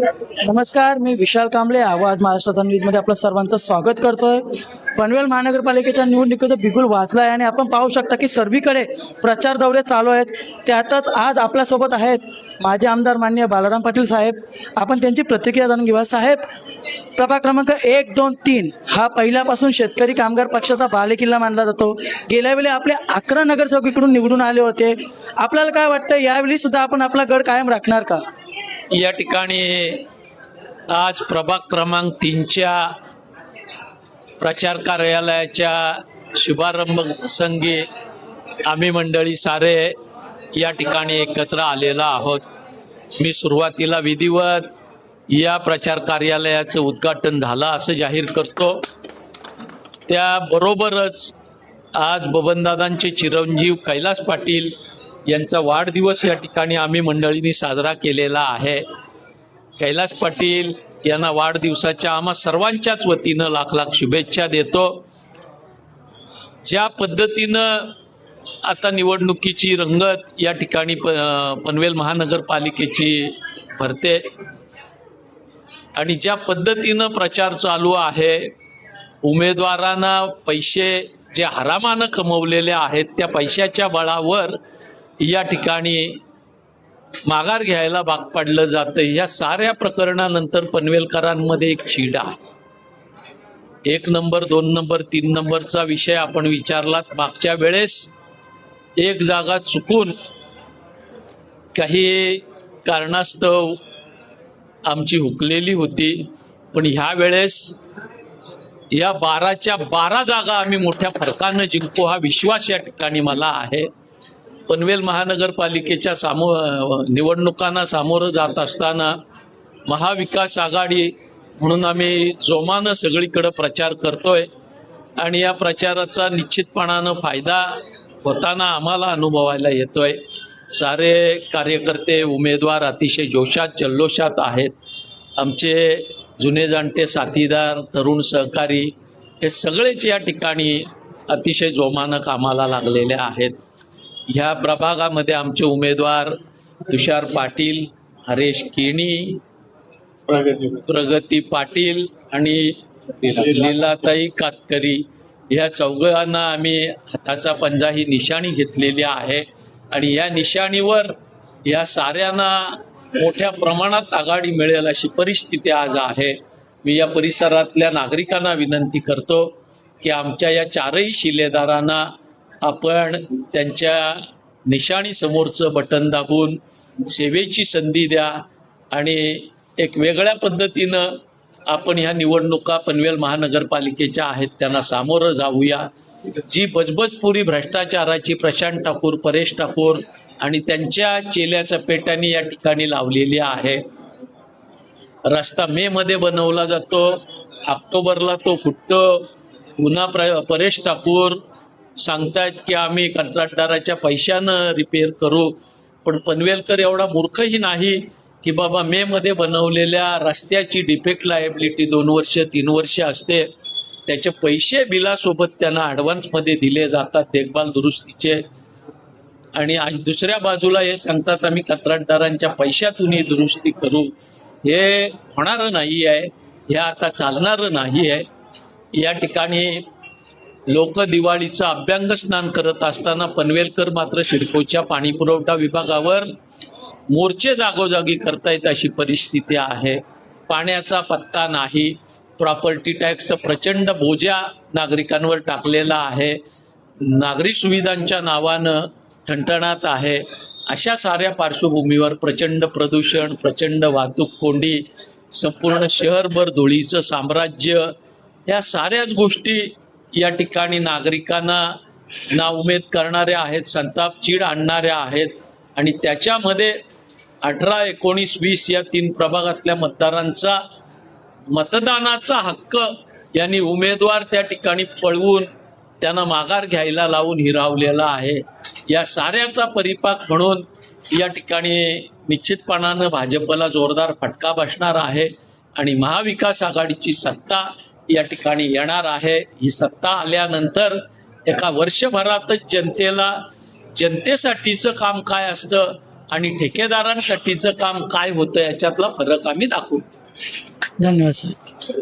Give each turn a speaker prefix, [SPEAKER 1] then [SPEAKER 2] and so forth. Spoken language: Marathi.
[SPEAKER 1] नमस्कार मी विशाल कांबळे आवाज महाराष्ट्राचा न्यूजमध्ये आपलं सर्वांचं स्वागत करतोय. पनवेल महानगरपालिकेच्या निवडणुकीचा बिगुल वाचला आहे आणि आपण पाहू शकता की सर्वीकडे प्रचार दौरे चालू आहेत. त्यातच आज आपल्यासोबत आहेत माजी आमदार मान्य बालाराम पाटील साहेब. आपण त्यांची प्रतिक्रिया जाणून घेऊया. साहेब प्रभाग क्रमांक एक दोन तीन हा पहिल्यापासून शेतकरी कामगार पक्षाचा बालेकिल्ला मानला जातो. गेल्या वेळी आपले अकरा नगरसेवकीकडून निवडून आले होते. आपल्याला काय वाटतं यावेळी सुद्धा आपण आपला गड कायम राखणार का?
[SPEAKER 2] या ठिकाणी आज प्रभाग क्रमांक तीनच्या प्रचार कार्यालयाच्या शुभारंभ प्रसंगी आम्ही मंडळी सारे या ठिकाणी एकत्र आलेलो आहोत. मी सुरुवातीला विधिवत या प्रचार कार्यालयाचं उद्घाटन झालं असं जाहीर करतो. त्याबरोबरच आज बबनदादांचे चिरंजीव कैलास पाटील यांचा वाढदिवस या ठिकाणी आम्ही मंडळींनी साजरा केलेला आहे. कैलास पाटील यांना वाढदिवसाच्या आम्हा सर्वांच्याच वतीनं लाख लाख शुभेच्छा देतो. ज्या पद्धतीनं आता निवडणुकीची रंगत या ठिकाणी प पनवेल महानगरपालिकेची भरते आणि ज्या पद्धतीनं प्रचार चालू आहे उमेदवारांना पैसे जे हरामानं कमवलेले आहेत त्या पैशाच्या बळावर या ठिकाणी माघार घ्यायला भाग पाडलं जातं. या साऱ्या प्रकरणानंतर पनवेलकरांमध्ये एक चिडा एक नंबर दोन नंबर तीन नंबरचा विषय आपण विचारलात. मागच्या वेळेस एक जागा चुकून काही कारणास्तव आमची हुकलेली होती. पण ह्या वेळेस या बाराच्या बारा जागा आम्ही मोठ्या फरकानं जिंकू हा विश्वास या ठिकाणी मला आहे. पनवेल महानगरपालिकेच्या सामो निवडणुकांना सामोरं जात असताना महाविकास आघाडी म्हणून आम्ही जोमानं सगळीकडं प्रचार करतोय. आणि या प्रचाराचा निश्चितपणानं फायदा होताना आम्हाला अनुभवायला येतोय. सारे कार्यकर्ते उमेदवार अतिशय जोशात जल्लोषात आहेत. आमचे जुने जाणते साथीदार तरुण सहकारी हे सगळेच या ठिकाणी अतिशय जोमानं कामाला लागलेले आहेत. ह्या प्रभागामध्ये आमचे उमेदवार तुषार पाटील हरेश केणी प्रगती पाटील आणि लीलाताई कातकरी. ह्या चौघांना आम्ही हाताचा पंजा ही निशाणी घेतलेली आहे आणि या निशाणीवर या साऱ्यांना मोठ्या प्रमाणात आघाडी मिळेल अशी परिस्थिती आज आहे. मी या परिसरातल्या नागरिकांना विनंती करतो की आमच्या या चारही शिलेदारांना आपण त्यांच्या निशाणी समोरचं बटन दाबून सेवेची संधी द्या आणि एक वेगळ्या पद्धतीनं आपण ह्या निवडणुका पनवेल महानगरपालिकेच्या आहेत त्यांना सामोरं जाऊया. जी बजबजपुरी भ्रष्टाचाराची प्रशांत ठाकूर परेश ठाकूर आणि त्यांच्या चेल्याच्या पेट्यांनी या ठिकाणी लावलेली आहे. रस्ता मे मध्ये बनवला जातो. ऑक्टोबरला तो फुटतो. पुन्हा प्र परेश ठाकूर सांगतायत की आम्ही कंत्राटदाराच्या पैशानं रिपेअर करू. पण पनवेलकर एवढा मूर्खही नाही की बाबा मे मध्ये बनवलेल्या रस्त्याची डिफेक्ट लायबिलिटी दोन वर्ष तीन वर्ष असते. त्याचे पैसे बिलासोबत त्यांना ॲडव्हान्समध्ये दिले जातात देखभाल दुरुस्तीचे. आणि आज दुसऱ्या बाजूला हे सांगतात आम्ही कंत्राटदारांच्या पैशातून ही दुरुस्ती करू. हे होणारं नाही आहे हे आता चालणारं नाही आहे या ठिकाणी लोक दिवाळीचं अभ्यंग स्नान करत असताना पनवेलकर मात्र सिडकोच्या पाणी पुरवठा विभागावर मोर्चे जागोजागी करतायत अशी परिस्थिती आहे. पाण्याचा पत्ता नाही. प्रॉपर्टी टॅक्सचं प्रचंड बोजा नागरिकांवर टाकलेला आहे. नागरी सुविधांच्या नावानं ठणठणात आहे. अशा साऱ्या पार्श्वभूमीवर प्रचंड प्रदूषण प्रचंड वाहतूक कोंडी संपूर्ण शहरभर धुळीचं साम्राज्य या साऱ्याच गोष्टी या ठिकाणी नागरिकांना नाउमेद करणाऱ्या आहेत संताप चीड आणणाऱ्या आहेत. आणि त्याच्यामध्ये अठरा एकोणीस वीस या तीन प्रभागातल्या मतदारांचा मतदानाचा हक्क यांनी उमेदवार त्या ठिकाणी पळवून त्यांना माघार घ्यायला लावून हिरावलेला आहे. या साऱ्याचा परिपाक म्हणून या ठिकाणी निश्चितपणानं भाजपला जोरदार फटका बसणार आहे. आणि महाविकास आघाडीची सत्ता या ठिकाणी येणार आहे. ही सत्ता आल्यानंतर एका वर्षभरातच जनतेला जनतेसाठीचं काम काय असतं आणि ठेकेदारांसाठीचं काम काय होतं याच्यातला फरक आम्ही दाखवू.
[SPEAKER 1] धन्यवाद सर